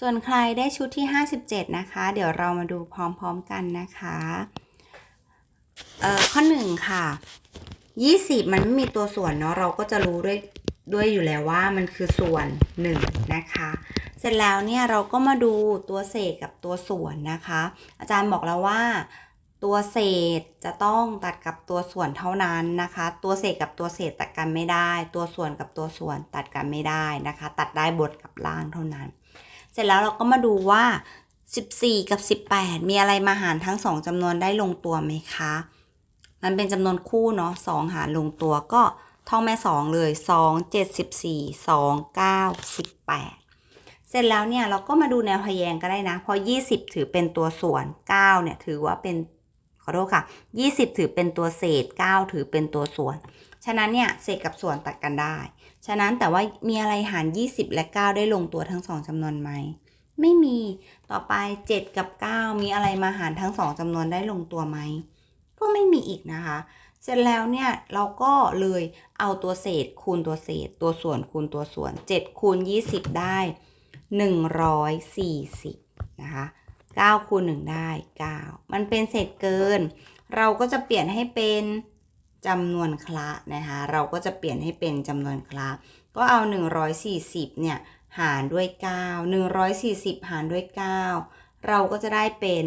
ส่วนใครได้ชุดที่ 57 นะคะ เดี๋ยวเรามาดูพร้อมๆกันนะคะเอ่อข้อหนึ่งค่ะ 20 มันไม่มีตัวส่วนเนาะเราก็จะรู้ด้วยด้วยอยู่แล้วว่ามันคือส่วน 1 นะคะ เสร็จแล้วเนี่ยเราก็มาดูตัวเศษกับตัวส่วนนะคะ อาจารย์บอกแล้วว่าตัวเศษจะต้องตัดกับตัวส่วนเท่านั้นนะคะ ตัวเศษกับตัวเศษตัดกันไม่ได้ ตัวส่วนกับตัวส่วนตัดกันไม่ได้นะคะ ตัดได้บนกับล่างเท่านั้น เสร็จแล้วเราก็มาดูว่า 14 กับ 18 มีอะไรมาหารทั้ง 2จำนวนได้ลงตัวไหมคะ มันเป็นจำนวนคู่เนาะ2หารลงตัวก็ท่องแม่ 2 เลย 2 74 2 9 18 เสร็จแล้วเนี่ยเราก็มาดูแนวทะแยงก็ได้นะ เพราะ 20 ถือเป็นตัวส่วน 9 เนี่ยถือว่าเป็นขอโทษค่ะ 20 ถือเป็นตัวเศษ 9 ถือเป็นตัวส่วน ฉะนั้นเนี่ยเศษกับส่วนตัดกันได้ ฉะนั้นแต่ว่ามีอะไรหาร 20 และ 9 ได้ลงตัวทั้ง 2จำนวนไหม ไม่มี ต่อไป 7 กับ 9 มีอะไรมาหารทั้ง 2จำนวนได้ลงตัวไหม ก็ไม่มีอีกนะคะ เสร็จแล้วเนี่ยเราก็เลยเอาตัวเศษคูณตัวเศษ ตัวส่วนคูณตัวส่วน 7 คูณ 20 ได้ 140 นะคะ9คูณ1ได้ 9 มันเป็นเศษเกิน เราก็จะเปลี่ยนให้เป็น จำนวนคละนะคะ เราก็จะเปลี่ยนให้เป็นจำนวนคละ ก็เอา 140 เนี่ย หารด้วย 9 140 หารด้วย 9 เราก็จะได้เป็น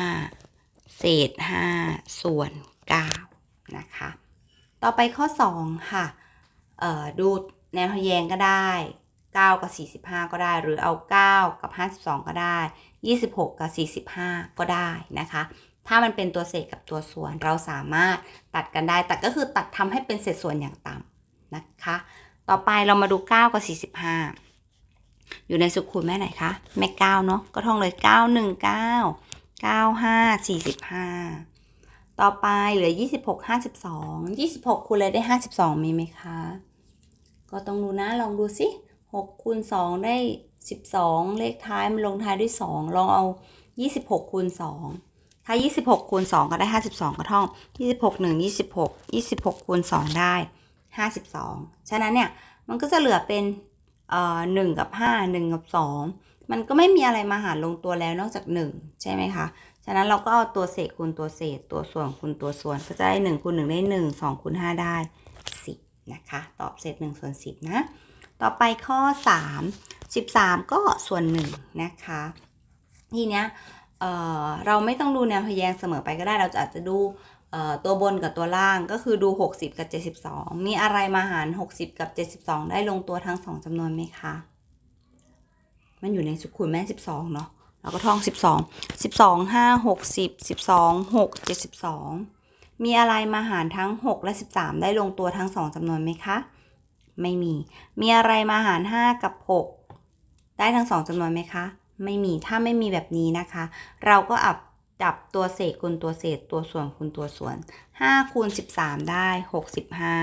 15 เศษ 5 ส่วน 9 นะคะ ต่อไปข้อ 2 ค่ะดูแนวทแยงก็ได้ 9 กับ 45 ก็ได้ หรือเอา 9 กับ 52 ก็ได้ 26 กับ 45 ก็ได้นะคะ ถ้ามันเป็นตัวเศษกับตัวส่วน เราสามารถตัดกันได้แต่ก็คือตัดทำให้เป็นเศษส่วนอย่างต่ำนะคะ ต่อไปเรามาดู 9 กับ 45 อยู่ในสุขูณแม่ไหนคะแม่9เนาะก็ท่องเลย 9 1 9 9 5 45 ต่อไปเหลือ 26 52 26คูณเลยได้ 52 มีไหมคะ ก็ต้องดูนะลองดูสิ6คูณ2ได้ 12 เลขท้ายมันลงท้ายด้วย 2 ลองเอา 26คูณ2 ถ้า 26คูณ2ก็ได้ 52ก็ท่อง 26 1 26 26คูณ2ได้ 52 ฉะนั้นเนี่ย มันก็จะเหลือเป็นเอ่อ1กับ 5 1 กับ 2 มันก็ไม่มีอะไรมาหารลงตัวแล้วนอกจาก 1 ใช่ไหมคะ ฉะนั้นเราก็เอาตัวเศษคูณตัวเศษ ตัวส่วนคูณตัวส่วน ก็จะได้1คูณ1ได้ 1 2คูณ5ได้ 10 นะคะ ตอบเศษ1ส่วน10 นะ ต่อไปข้อ 3 13 ก็ส่วน 1 นะคะ ทีเนี้ย เเราไม่ต้องดูแนวทะแยงเสมอไปก็ได้ เราจะอาจจะดูตัวบนกับตัวล่างก็คือดู 60 กับ 72 มีอะไรมาหาร 60 กับ 72 ได้ลงตัวทั้ง 2จำนวนไหมคะ มันอยู่ในสุขุนแม่ 12 เนาะเราก็ท่อง 12 12 5 60 12 6 72 มีอะไรมาหารทั้ง 6 และ 13 ได้ลงตัวทั้ง 2จำนวนไหมคะ ไม่มี มีอะไรมาหาร 5 กับ 6 ได้ทั้ง 2จำนวนไหมคะ ไม่มีถ้าไม่มีแบบนี้นะคะ เราก็อับจับตัวเศษคูณตัวเศษตัวส่วนคูณตัวส่วน5คูณ13 ได้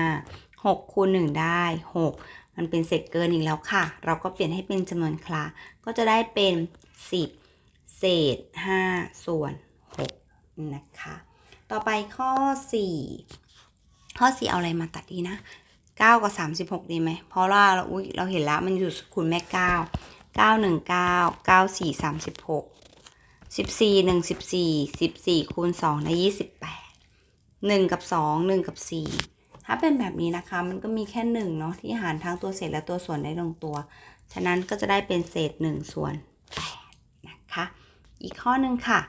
65 6คูณ1ได้ 6 มันเป็นเศษเกินอีกแล้วค่ะ เราก็เปลี่ยนให้เป็นจำนวนคลาก็จะได้เป็น 10 เศษ 5 ส่วน 6 นะคะ ต่อไปข้อ 4 ข้อ 4 เอาอะไรมาตัดดีนะ 9 กับ 36 ดีไหม เพราะว่าเราอุ๊ยเราเห็นแล้วมันอยู่คูณแม่ 9 9 1 9 9 4 36 14 1 14 14คูณ2ได้28 1 กับ 2 1 กับ 4 ถ้าเป็นแบบนี้นะคะ มันก็มีแค่1เนาะที่หารทั้งตัวเศษและตัวส่วนได้ลงตัว ฉะนั้นก็จะได้เป็นเศษ 1 ส่วน8นะคะ อีกข้อหนึ่งค่ะ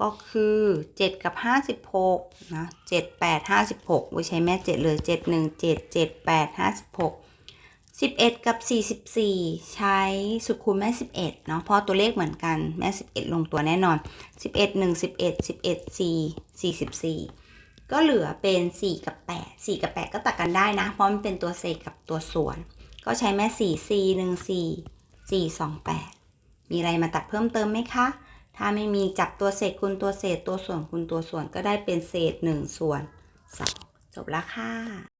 ก็คือ 7 กับ 56นะ7 8 56ไว้ใช้แม่ 7 เลย 7 1 7 7 8 56 11 กับ 44 ใช้สุดคูณแม่ 11 เนาะเพราะตัวเลขเหมือนกันแม่ 11 ลงตัวแน่นอน 11 1 11 11 4 44 ก็เหลือเป็น 4 กับ 8 4 กับ 8 ก็ตัดกันได้นะ เพราะมันเป็นตัวเศษกับตัวส่วน ก็ใช้แม่ 4 4 1 4 4 2 8 มีอะไรมาตัดเพิ่มเติมไหมคะ ถ้าไม่มีจับตัวเศษคูณตัวเศษตัวส่วนคูณตัวส่วนก็ได้เป็นเศษ 1 ส่วน 2 จบแล้วค่ะ